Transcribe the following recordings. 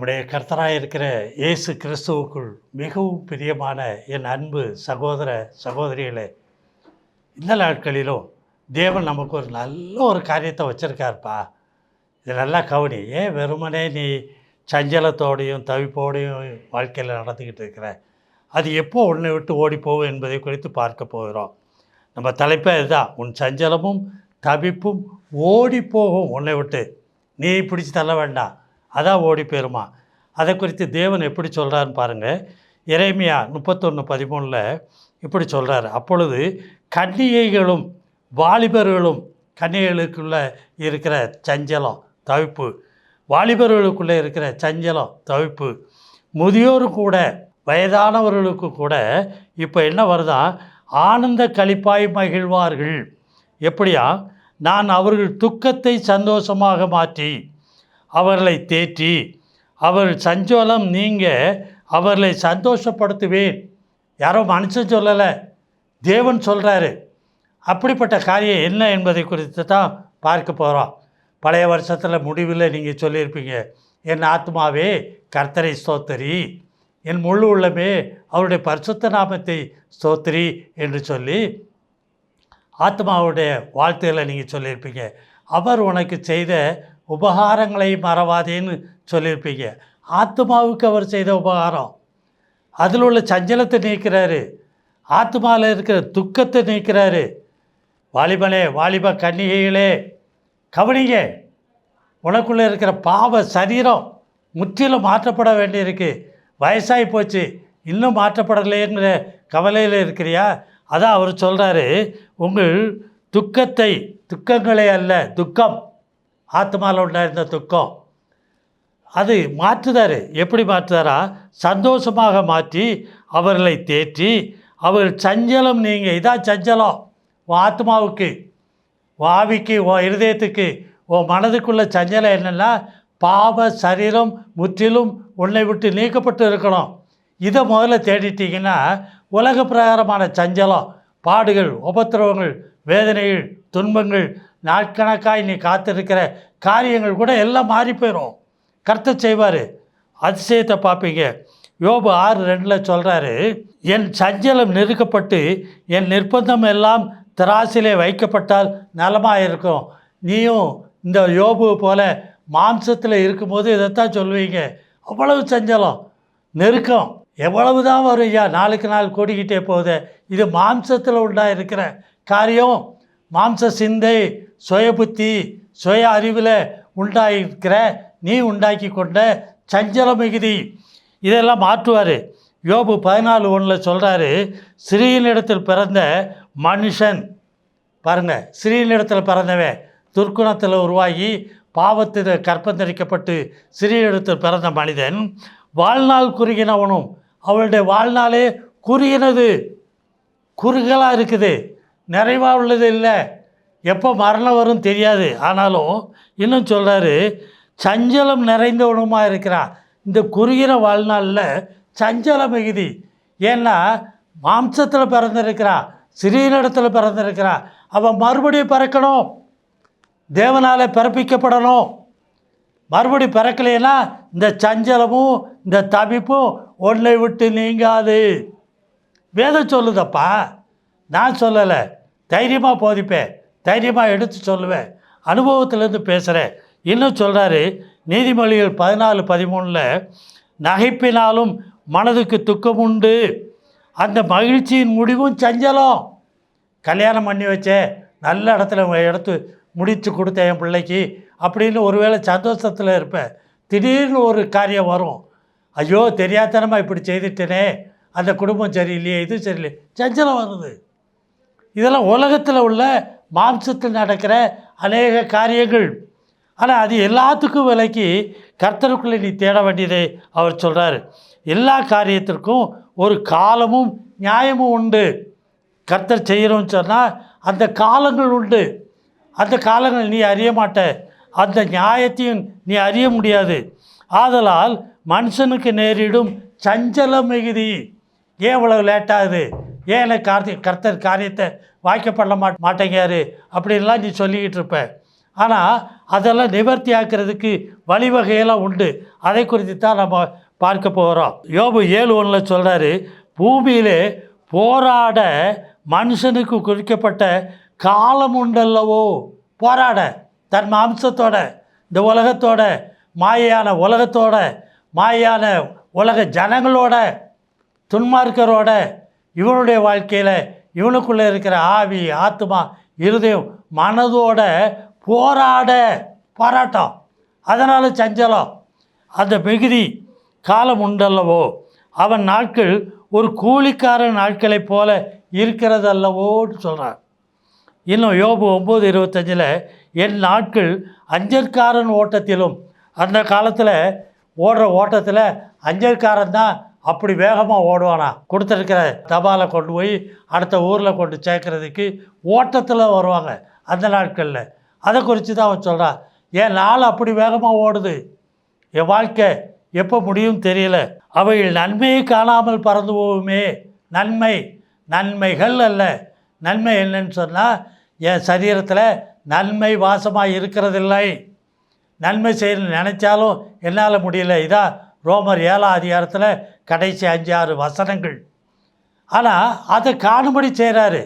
நம்முடைய கர்த்தராக இருக்கிற இயேசு கிறிஸ்துவுக்குள் மிகவும் பிரியமான என் அன்பு சகோதர சகோதரிகளே இந்த நாட்களிலும் தேவன் நமக்கு ஒரு நல்ல ஒரு காரியத்தை வச்சுருக்காருப்பா. இது நல்லா கவனி. ஏன் வெறுமனே நீ சஞ்சலத்தோடையும் தவிப்போடையும் வாழ்க்கையில் நடந்துக்கிட்டு இருக்கிற? அது எப்போ உன்னை விட்டு ஓடிப்போகும் என்பதை குறித்து பார்க்க போகிறோம். நம்ம தலைப்பே இதுதான். உன் சஞ்சலமும் தவிப்பும் ஓடி போகும் உன்னை விட்டு. நீ பிடிச்சி தள்ள வேண்டாம். அதான் ஓடி போயிருமா? அதை குறித்து தேவன் எப்படி சொல்கிறான்னு பாருங்கள் இறைமையா முப்பத்தொன்று பதிமூணில் இப்படி சொல்கிறார் அப்பொழுது கன்னிகைகளும் வாலிபர்களும் கன்னிகைகளுக்குள்ளே இருக்கிற சஞ்சலம் தவிப்பு. வாலிபர்களுக்குள்ளே இருக்கிற சஞ்சலம் தவிப்பு. முதியோரும் கூட வயதானவர்களுக்கு கூட இப்போ என்ன வருதா? ஆனந்த களிப்பாய் மகிழ்வார்கள். எப்படியா? நான் அவர்கள் துக்கத்தை சந்தோஷமாக மாற்றி அவர்களை தேற்றி அவர் சஞ்சோலம் நீங்க அவர்களை சந்தோஷப்படுத்துவேன். யாரோ மனுஷன் சொல்லலை தேவன் சொல்கிறாரு அப்படிப்பட்ட காரியம் என்ன என்பதை குறித்து தான் பார்க்க போகிறோம் பழைய வருஷத்தில் முடிவில் நீங்கள் சொல்லியிருப்பீங்க என் ஆத்மாவே கர்த்தரை ஸ்தோத்தரி. என் முழு உள்ளமே அவருடைய பரிசுத்த நாமத்தை ஸ்தோத்திரி என்று சொல்லி ஆத்மாவுடைய வாழ்த்துக்களை நீங்கள் சொல்லியிருப்பீங்க. அவர் உனக்கு செய்த உபகாரங்களை மறவாதேன்னு சொல்லியிருப்பீங்க. ஆத்மாவுக்கு அவர் செய்த உபகாரம். அதில் உள்ள சஞ்சலத்தை நீக்கிறாரு. ஆத்மாவில் இருக்கிற துக்கத்தை நீக்கிறாரு. வாலிபனே வாலிப கன்னிகைகளே கவனிங்க. உனக்குள்ளே இருக்கிற பாவ சரீரம் முற்றிலும் மாற்றப்பட வேண்டியிருக்கு. வயசாகி போச்சு. இன்னும் மாற்றப்படலைங்கிற கவலையில் இருக்கிறியா? அதான் அவர் சொல்கிறாரு உங்கள் துக்கத்தை துக்கங்களே அல்ல துக்கம். ஆத்மாவில் உண்டாயிருந்த துக்கம். அது மாற்றுதாரு. எப்படி மாற்றுதாரா? சந்தோஷமாக மாற்றி அவர்களை தேற்றி அவர் சஞ்சலம் நீங்கள் இதான் சஞ்சலம். உன் ஆத்மாவுக்கு உன் ஆவிக்கு உன் இருதயத்துக்கு உன் மனதுக்குள்ள சஞ்சலம் என்னென்னா பாவ சரீரம் முற்றிலும் உன்னை விட்டு நீக்கப்பட்டு இருக்கணும். இதை முதல்ல தேடிட்டீங்கன்னா உலக பிரகாரமான சஞ்சலம் பாடுகள் உபத்திரவங்கள் வேதனைகள் துன்பங்கள் நாட்கணக்காக நீ காத்திருக்கிற காரியங்கள் கூட எல்லாம் மாறி போயிடும் கர்த்தர் செய்வார். அதிசயத்தை பார்ப்பீங்க. யோபு ஆறு ரெண்டில் சொல்கிறாரு என் சஞ்சலம் நெருக்கப்பட்டு என் நிர்பந்தம் எல்லாம் திராசிலே வைக்கப்பட்டால் நலமாக இருக்கும் நீயும் இந்த யோபு போல் மாம்சத்தில் இருக்கும்போது இதைத்தான் சொல்லுவீங்க அவ்வளவு சஞ்சலம் நெருக்கம் எவ்வளவு தான் வரும் ஐயா. நாளுக்கு நாள் கூடிக்கிட்டே போகுது. இது மாம்சத்தில் உண்டா இருக்கிற காரியம். மாம்ச சிந்தை சுய புத்தி சுய அறிவில் உண்டாயிருக்கிற நீ உண்டாக்கி கொண்ட சஞ்சல மிகுதி. இதெல்லாம் மாற்றுவார். யோபு பதினாலு ஒன்றில் சொல்கிறாரு ஸ்ரீனிடத்தில் பிறந்த மனுஷன் பாருங்கள் ஸ்ரீனிடத்தில் பிறந்தவன் துர்க்குணத்தில் உருவாகி பாவத்தில் கற்பந்தரிக்கப்பட்டு ஸ்ரீனிடத்தில் பிறந்த மனிதன் வாழ்நாள் குறுகினவனும் அவளுடைய வாழ்நாளே குறுகினது குறுகலாக இருக்குது நிறைவாக உள்ளது இல்லை. எப்போ மரணம் வரும் தெரியாது. ஆனாலும் இன்னும் சொல்கிறாரு சஞ்சலம் நிறைந்தவனுமாக இருக்கிறான். இந்த குறுகிற வாழ்நாளில் சஞ்சல மிகுதி. ஏன்னா மாம்சத்தில் பிறந்திருக்கிறான் சிறியனிடத்தில் பிறந்திருக்கிறான். அவன் மறுபடியும் பிறக்கணும். தேவனால் பிறப்பிக்கப்படணும். மறுபடி பிறக்கலைன்னா இந்த சஞ்சலமும் இந்த தவிப்பும் ஒன்றை விட்டு நீங்காது. வேதம் சொல்லுதப்பா. நான் சொல்லலை. தைரியமாக போதிப்பேன். தைரியமாக எடுத்து சொல்லுவேன். அனுபவத்திலேருந்து பேசுகிறேன் இன்னும் சொல்கிறாரு நீதிமொழிகள் பதினாலு பதிமூணில் நகைப்பினாலும் மனதுக்கு துக்கம் உண்டு. அந்த மகிழ்ச்சியின் முடிவும் சஞ்சலம். கல்யாணம் பண்ணி வச்சேன் நல்ல இடத்துல எடுத்து முடித்து கொடுத்தேன் என் பிள்ளைக்கு. அப்படின்னு ஒருவேளை சந்தோஷத்தில் இருப்பேன் திடீர்னு ஒரு காரியம் வரும். ஐயோ தெரியாதனமாக இப்படி செய்துட்டேனே. அந்த குடும்பம் சரியில்லையே இது சரியில்லையே. சஞ்சலம் வருது. இதெல்லாம் உலகத்தில் உள்ள மாம்சத்தில் நடக்கிற அநேக காரியங்கள். ஆனால் அது எல்லாத்துக்கும் விலைக்கு கர்த்தருக்குள்ளே நீ தேட வேண்டியதை அவர் சொல்கிறார் எல்லா காரியத்திற்கும் ஒரு காலமும் நியாயமும் உண்டு. கர்த்தர் செய்கிறோன்னு சொன்னால் அந்த காலங்கள் உண்டு. அந்த காலங்கள் நீ அறிய மாட்ட. அந்த நியாயத்தையும் நீ அறிய முடியாது. ஆதலால் மனுஷனுக்கு நேரிடும் சஞ்சல மிகுதி. ஏன் இவ்வளவு லேட்டாகுது ஏன் எனக்கு கார்த்தி கர்த்தர் காரியத்தை வாய்க்கப்பட மாட் மாட்டேங்காரு அப்படின்லாம் நீ சொல்லிக்கிட்டு இருப்ப. ஆனால் அதெல்லாம் நிவர்த்தி ஆக்கிறதுக்கு வழிவகையெல்லாம் உண்டு. அதை குறித்து தான் நம்ம பார்க்க போகிறோம் யோபு ஏழு ஒன்றில் சொல்கிறாரு பூமியிலே போராட மனுஷனுக்கு குறிக்கப்பட்ட காலம் உண்டல்லவோ? போராட. தன் மாம்சத்தோட இந்த உலகத்தோட மாயான உலகத்தோட மாயான உலக ஜனங்களோட துன்மார்க்கரோட இவனுடைய வாழ்க்கையில் இவனுக்குள்ளே இருக்கிற ஆவி ஆத்மா இருதயம் மனதோட போராட போராட்டம். அதனால் சஞ்சலம். அந்த மிகுதி காலம் உண்டல்லவோ? அவன் நாட்கள் ஒரு கூலிக்காரன் நாட்களைப் போல இருக்கிறதல்லவோன்னு சொல்கிறான் இன்னும் யோபு ஒம்பது இருபத்தஞ்சில் என் நாட்கள் அஞ்சற்காரன் ஓட்டத்திலும் அந்த காலத்தில் ஓடுற ஓட்டத்தில் அஞ்சற்காரன் தான் அப்படி வேகமாக ஓடுவானா? கொடுத்துருக்கிற தபாலை கொண்டு போய் அடுத்த ஊரில் கொண்டு சேர்க்கறதுக்கு ஓட்டத்தில் வருவாங்க அந்த நாட்களில். அதை குறித்து தான் அவன் சொல்கிறான் என் நாள் அப்படி வேகமாக ஓடுது? என் வாழ்க்கை எப்போ முடியும் தெரியல. அவைகள் நன்மையை காணாமல் பறந்து போகுமே. நன்மை நன்மைகள் அல்ல. நன்மை என்னன்னு சொன்னால் என் சரீரத்தில் நன்மை வாசமாக இருக்கிறதில்லை. நன்மை செய்யணும்னு நினச்சாலும் என்னால் முடியல. இதான் ரோமர் ஏழாம் அதிகாரத்தில் கடைசி அஞ்சு ஆறு வசனங்கள். ஆனால் அதை காணும்படி செய்கிறாரு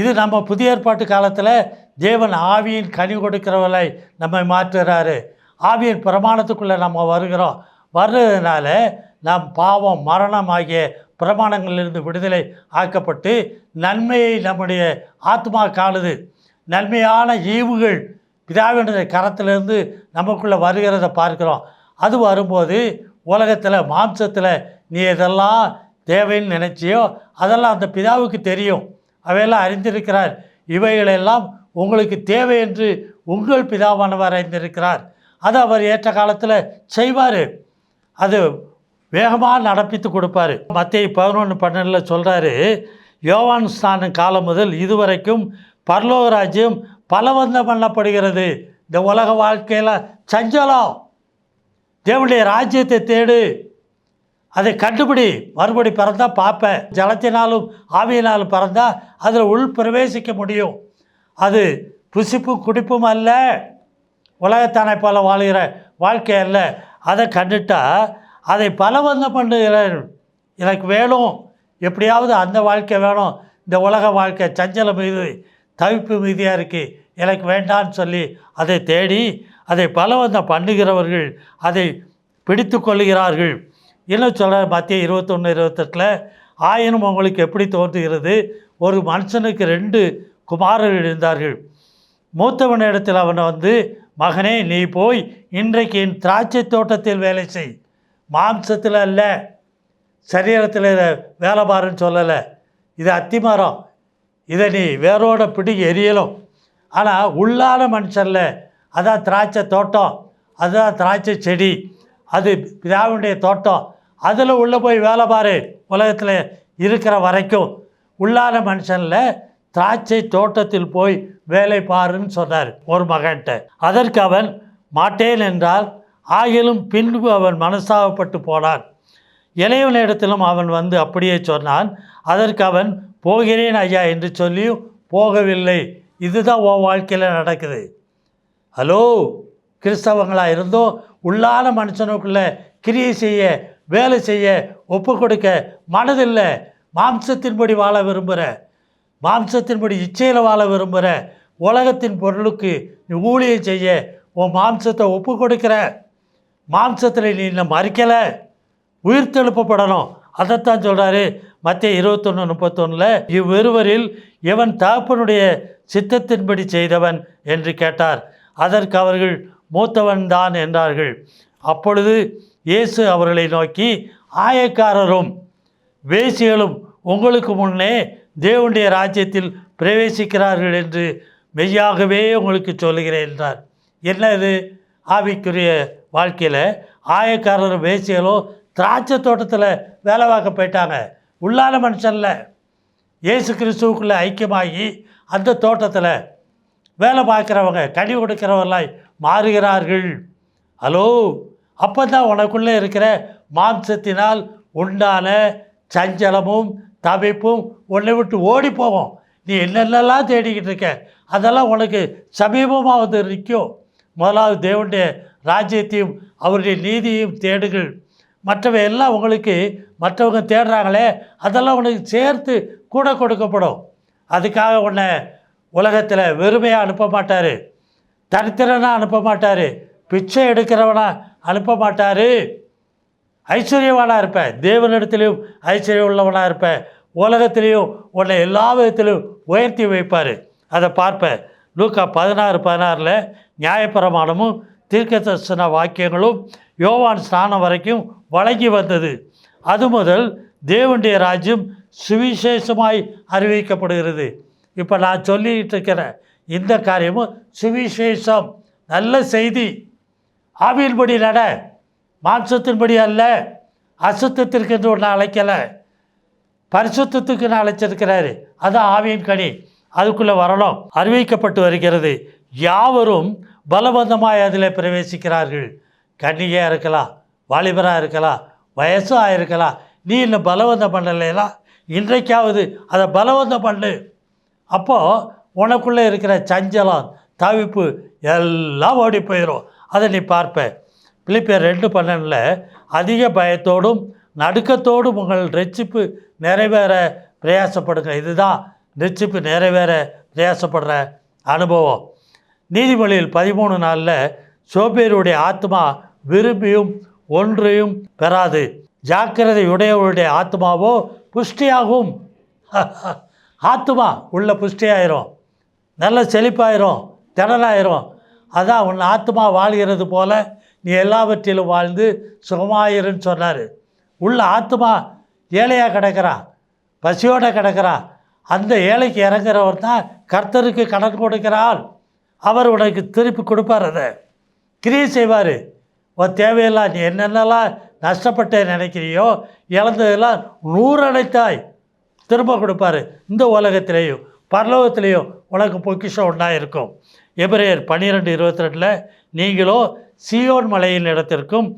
இது நம்ம புதிய ஏற்பாட்டு காலத்தில் தேவன் ஆவியின் கனி கொடுக்கிறவரை நம்மை மாற்றுகிறாரு ஆவியின் பிரமாணத்துக்குள்ளே நம்ம வருகிறோம். வர்றதுனால நாம் பாவம் மரணம் ஆகிய பிரமாணங்களிலிருந்து விடுதலை ஆக்கப்பட்டு நன்மையை நம்முடைய ஆத்மா காணுது. நன்மையான ஈவுகள் பிதாவினுடைய கரத்திலிருந்து நமக்குள்ளே வருகிறத பார்க்குறோம். அது வரும்போது உலகத்தில் மாம்சத்தில் நீ எதெல்லாம் தேவைன்னு நினச்சியோ அதெல்லாம் அந்த பிதாவுக்கு தெரியும். அவையெல்லாம் அறிந்திருக்கிறார். இவைகளெல்லாம் உங்களுக்கு தேவை என்று உங்கள் பிதாவானவர் அறிந்திருக்கிறார். அது அவர் ஏற்ற காலத்தில் செய்வார். அது வேகமாக நடப்பித்து கொடுப்பாரு. மத்திய பதினொன்று பன்னெண்டில் சொல்கிறாரு யோவான் ஸ்நானம் காலம் முதல் இதுவரைக்கும் பரலோக ராஜ்யம் பலவந்தம் பண்ணப்படுகிறது. இந்த உலக வாழ்க்கையில் சஞ்சலம். தேவனுடைய ராஜ்யத்தை தேடு. அதை கண்டுபிடி. மறுபடி பிறந்தால் பார்ப்பேன் ஜலத்தினாலும் ஆவியினாலும் பிறந்தால் அதில் உள் பிரவேசிக்க முடியும். அது புசிப்பும் குடிப்பும் அல்ல. உலகத்தானை போல வாழ்கிற வாழ்க்கை அல்ல. அதை கண்டுட்டா அதை பலவந்தம் பண்ணுகிறேன் எனக்கு வேணும். எப்படியாவது அந்த வாழ்க்கை வேணும். இந்த உலக வாழ்க்கை சஞ்சல மீது தவிப்பு மீதியாக இருக்குது எனக்கு வேண்டான்னு சொல்லி அதை தேடி அதை பலவந்தம் பண்ணுகிறவர்கள் அதை பிடித்து கொள்கிறார்கள் இன்னும் சொல்ல மத்திய இருபத்தொன்று இருபத்தெட்டில்? ஆயினும் உங்களுக்கு எப்படி தோன்றுகிறது? ஒரு மனுஷனுக்கு ரெண்டு குமாரர்கள் இருந்தார்கள். மூத்தவனிடத்தில் அவனை வந்து மகனே நீ போய் இன்றைக்கு என் திராட்சை தோட்டத்தில் வேலை செய். மாம்சத்தில் அல்ல சரீரத்தில் இதை வேலை பாருன்னு சொல்லலை. இது அத்திமரம் இதை நீ வேரோட பிடி எரியலும் ஆனால் உள்ளான மனுஷனில் அதான் திராட்சை தோட்டம் அதுதான் திராட்சை செடி அது பிதாவுடைய தோட்டம். அதில் உள்ளே போய் வேலை பாரு உலகத்தில் இருக்கிற வரைக்கும். உள்ளான மனுஷனில் திராட்சை தோட்டத்தில் போய் வேலை பாருன்னு சொன்னார் ஒரு மகன்கிட்ட அதற்கு அவன் மாட்டேன் என்றால் ஆகிலும் பின்பு அவன் மனசாகப்பட்டு போனான். இளையவனிடத்திலும் அவன் வந்து அப்படியே சொன்னான் அதற்கு அவன் போகிறேன் ஐயா என்று சொல்லியும் போகவில்லை. இதுதான் உன் வாழ்க்கையில் நடக்குது. ஹலோ கிறிஸ்தவங்களாக இருந்தோம் உள்ளான மனுஷனுக்குள்ளே கிரியை செய்ய வேலை செய்ய ஒப்பு கொடுக்க மனதில்லை. மாம்சத்தின்படி வாழ விரும்புகிற மாம்சத்தின்படி இச்சையில் வாழ விரும்புகிற உலகத்தின் பொருளுக்கு நீ ஊழியம் செய்ய உன் மாம்சத்தை ஒப்பு கொடுக்கிற. மாம்சத்தில் நீ இன்னும் மறிக்கலை. உயிர்த்தெழுப்பப்படணும் அதைத்தான் சொல்கிறாரு மத்திய இருபத்தொன்று முப்பத்தொன்னில் இவ்விருவரில் எவன் தகப்பனுடைய சித்தத்தின்படி செய்தவன் என்று கேட்டார். அதற்கு அவர்கள் மூத்தவன் தான் என்றார்கள். அப்பொழுது இயேசு அவர்களை நோக்கி ஆயக்காரரும் வேசிகளும் உங்களுக்கு முன்னே தேவனுடைய ராஜ்யத்தில் பிரவேசிக்கிறார்கள் என்று மெய்யாகவே உங்களுக்கு சொல்லுகிறேன் என்றார். என்ன இது? ஆவிக்குரிய வாழ்க்கையில் ஆயக்காரரும் வேசிகளும் திராட்சை தோட்டத்தில் வேலை பார்க்க போயிட்டாங்க. உள்ளான மனுஷனில். இயேசு கிறிஸ்துவுக்குள்ளே ஐக்கியமாகி அந்த தோட்டத்தில் வேலை பார்க்குறவங்க கனி கொடுக்கிறவர்களாய் மாறுகிறார்கள். ஹலோ? அப்போ தான் உனக்குள்ளே இருக்கிற மாம்சத்தினால் உண்டான சஞ்சலமும் தவிப்பும் உன்னை விட்டு ஓடி போவோம் நீ என்னென்னலாம் தேடிக்கிட்டு இருக்க? அதெல்லாம் உனக்கு சமீபமாக வந்து நிற்கும். முதலாவது தேவனுடைய ராஜ்யத்தையும் அவருடைய நீதியையும் தேடுங்கள். மற்றவை எல்லாம் உங்களுக்கு மற்றவங்க தேடுறாங்களே அதெல்லாம் உனக்கு சேர்த்து கூட கொடுக்கப்படும். அதுக்காக உன்னை உலகத்தில் வெறுமையாக அனுப்ப மாட்டார். தரித்திரனாக அனுப்ப மாட்டார். பிச்சை எடுக்கிறவனாக அனுப்ப மாட்டார். ஐஸ்வர்யவானாக இருப்பேன் தேவனிடத்திலையும் ஐஸ்வர்யம் உள்ளவனாக இருப்பேன் உலகத்திலையும் உன்னை எல்லா விதத்திலும் உயர்த்தி வைப்பார். அதை பார்ப்பேன் லூக்கா பதினாறு பதினாறில் நியாயப்பிரமாணமும் தீர்க்கதர்சன வாக்கியங்களும் யோவான் ஸ்நானம் வரைக்கும் வழங்கி வந்தது. அது முதல் தேவனுடைய ராஜ்யம் சுவிசேஷமாய் அறிவிக்கப்படுகிறது. இப்போ நான் சொல்லிட்டு இருக்கிறேன் இந்த காரியமும் சுவிசேஷம். நல்ல செய்தி. ஆவியின்படி நட. மாம்சத்தின்படி அல்ல. அசுத்தத்திற்கு என்று ஒன்று அழைக்கலை. பரிசுத்தத்துக்கு நான் அழைச்சிருக்கிறாரு. அதுதான் ஆவியின் கனி. அதுக்குள்ளே வரணும். அறிவிக்கப்பட்டு வருகிறது. யாவரும் பலவந்தமாக அதில் பிரவேசிக்கிறார்கள். கன்னிகையாக இருக்கலாம். வாலிபராக இருக்கலாம். வயசாக இருக்கலாம். நீ இன்னும் பலவந்தம் பண்ணலைனா இன்றைக்காவது அதை பலவந்தம் பண்ணு. அப்போது உனக்குள்ளே இருக்கிற சஞ்சலம் தவிப்பு எல்லாம் ஓடி போயிடும் அதை நீ பார்ப்ப. பிலிப்பியர் ரெண்டு பன்னெண்டில் அதிக பயத்தோடும் நடுக்கத்தோடும் உங்கள் ரட்சிப்பு நிறைவேற பிரயாசப்படுங்க. இதுதான் ரட்சிப்பு நிறைவேற பிரயாசப்படுற அனுபவம். நீதிமொழியில் பதிமூணு நாளில் சோபேருடைய ஆத்மா விரும்பியும் ஒன்றையும் பெறாது. ஜாக்கிரதை உடையவருடைய ஆத்மாவோ புஷ்டியாகும். ஆத்துமா உள்ள புஷ்டியாயிரும். நல்ல செழிப்பாயிரும் திடலாயிரும் அதான் உன் ஆத்மா வாழ்கிறது போல நீ எல்லாவற்றிலும் வாழ்ந்து சுகமாயிருன்னு சொன்னார். உள்ள ஆத்மா ஏழையாக கிடக்கிறா பசியோடு கிடக்கிறா. அந்த ஏழைக்கு இறங்குறவர் தான் கர்த்தருக்கு கடன் கொடுக்கிறாள் அவர் உனக்கு திருப்பி கொடுப்பார் அதை. கிரியை செய்வார். உன் தேவையெல்லாம் நீ என்னென்னலாம் நஷ்டப்பட்டு நினைக்கிறியோ இழந்ததெல்லாம் நூறடைத்தாய் திரும்ப கொடுப்பாரு. இந்த உலகத்திலேயும் பரலோகத்திலேயும் உலக பொக்கிஷம் ஒன்றா இருக்கும். எபிரேயர் பன்னிரெண்டு இருபத்தி ரெண்டில் நீங்களோ சியோன் மலையின் இடத்திற்கும்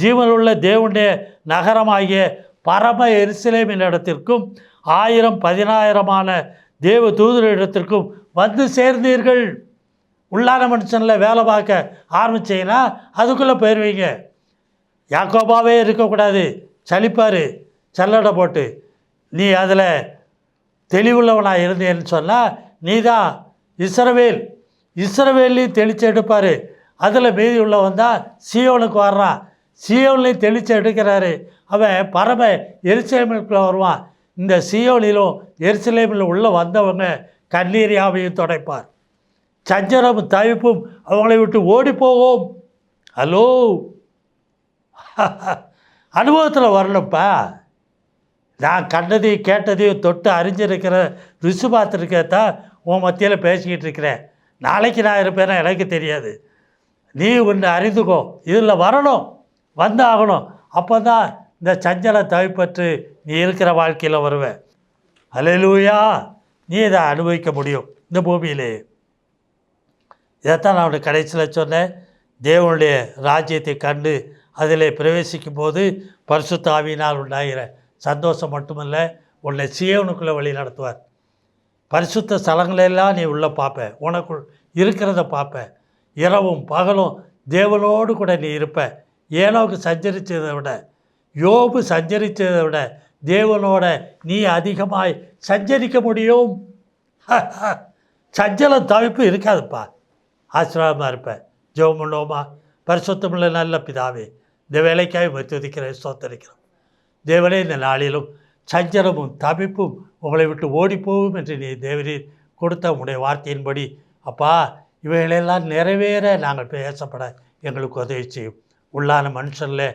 ஜீவனுள்ள தேவனுடைய நகரமாகிய பரம எருசலேமின் இடத்திற்கும் ஆயிரம் பதினாயிரமான தேவ தூதரிடத்திற்கும் வந்து சேர்ந்தீர்கள். உள்ளான மனுஷனில் வேலை பார்க்க ஆரம்பிச்சீங்கன்னா அதுக்குள்ளே போயிடுவீங்க யாக்கோபாவே இருக்கக்கூடாது. சலிப்பார். சல்லடை போட்டு நீ அதில் தெளிவுள்ளவனாக இருந்தேன்னு சொன்னால் நீ தான் இஸ்ரவேல் இஸ்ரவேல்லையும் தெளித்து எடுப்பார். அதில் மீதி உள்ளவன் தான் சியோனுக்கு வர்றான். சியோன்லையும் தெளித்து எடுக்கிறாரு. அவன் பரம எருசலேமுக்குள்ள வருவான். இந்த சியோனிலும் எரிசலேமில் உள்ள வந்தவங்க கண்ணீரியாவையும் துடைப்பார். சஞ்சரம் தவிப்பும் அவங்களை விட்டு ஓடி போவோம் ஹலோ அனுபவத்தில் வரணும்ப்பா. நான் கண்டதையும் கேட்டதையும் தொட்டு அறிஞ்சிருக்கிற ருசி பார்த்துருக்கத்தான் உன் மத்தியில் பேசிக்கிட்டு இருக்கிறேன். நாளைக்கு நான் இருப்பேன்னா எனக்கு தெரியாது. நீ ஒன்று அறிந்துக்கோ. இதில் வரணும். வந்தாகணும். அப்போ தான் இந்த சஞ்சல தவிப்பற்று நீ இருக்கிற வாழ்க்கையில் வருவேன் அலையிலூயா. நீ இதை அனுபவிக்க முடியும். இந்த பூமியிலேயே இதைத்தான் நான் உனக்கு கடைசியில் சொன்னேன். தேவனுடைய ராஜ்யத்தை கண்டு அதில் பிரவேசிக்கும் போது பரிசுத்தாவினால் உண்டாகிறேன் உண்டாகிற சந்தோஷம் மட்டுமல்ல உன்னை சியவனுக்குள்ளே வழி நடத்துவார். பரிசுத்த ஸ்தலங்களெல்லாம் நீ உள்ளே பார்ப்ப உனக்குள் இருக்கிறத பார்ப்ப இரவும் பகலும் தேவனோடு கூட நீ இருப்ப. ஏனோவுக்கு சஞ்சரித்ததை விட யோபு சஞ்சரித்ததை விட தேவனோட நீ அதிகமாய் சஞ்சரிக்க முடியும். சஞ்சலம் தவிப்பு இருக்காதுப்பா. ஆசீர்வாதமாக இருப்பேன் ஜெபம் பண்ணுவோமா? பரிசுத்தமில்ல நல்ல பிதாவே இந்த வேலைக்காக துதிக்கிறேன் சோத்தரிக்கிறோம் தேவனே இந்த நாளிலும் சஞ்சலமும் தவிப்பும் உங்களை விட்டு ஓடிப்போகும் என்று நீ தேவரீர் கொடுத்த உடைய வார்த்தையின்படி. அப்பா இவைகளெல்லாம் நிறைவேற நாங்கள் பேசப்பட எங்களுக்கு உதவி செய்யும். உள்ளான மனுஷனில்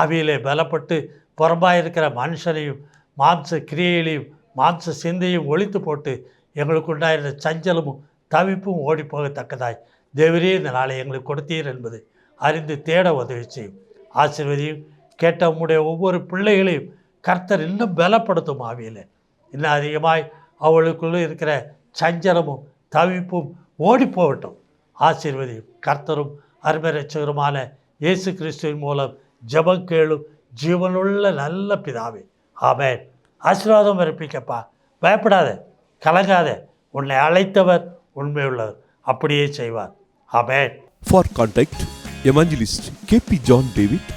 ஆவியிலே பலப்பட்டு புறம்பாக இருக்கிற மனுஷனையும் மாம்ச கிரியையிலையும் மாம்ச சிந்தையும் ஒழித்து போட்டு எங்களுக்கு உண்டாயிருந்த சஞ்சலமும் தவிப்பும் ஓடிப்போகத்தக்கதாய். தேவரே இந்த நாளை எங்களுக்கு கொடுத்தீர் என்பது அறிந்து தேட உதவி செய்யும். ஆசிர்வதியும் கேட்ட உம்முடைய ஒவ்வொரு பிள்ளைகளையும் கர்த்தர் இன்னும் பலப்படுத்தும் ஆவியில். இன்னும் அதிகமாய் அவளுக்குள்ளே இருக்கிற சஞ்சலமும் தவிப்பும் ஓடிப்போகட்டும். ஆசீர்வதியும். கர்த்தரும் அருமரட்சகருமான இயேசு கிறிஸ்துவின் மூலம் ஜெபம் கேளும் ஜீவனுள்ள நல்ல பிதாவே. ஆமேன். ஆசீர்வாதம் பிறப்பிக்கப்பா பயப்படாத கலங்காத. உன்னை அழைத்தவர் உண்மையுள்ளவர். அப்படியே செய்வார். Amen. For contact, Evangelist P John David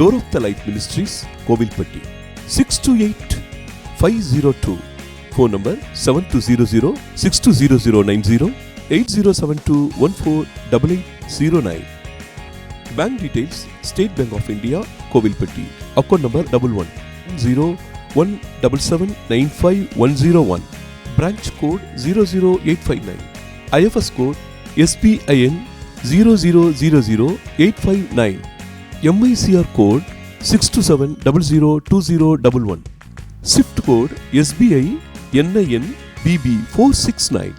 Door of the Light Ministries, Kovilpatti. 628 502. Phone number 7200 620090 8072 148809. Bank details State Bank of India, Kovilpatti. Account number 11 177 Branch code 00859. IFS code SPIN 0000859. MICR code six two seven double zero two zero double one swift code SBI NIN BB four six nine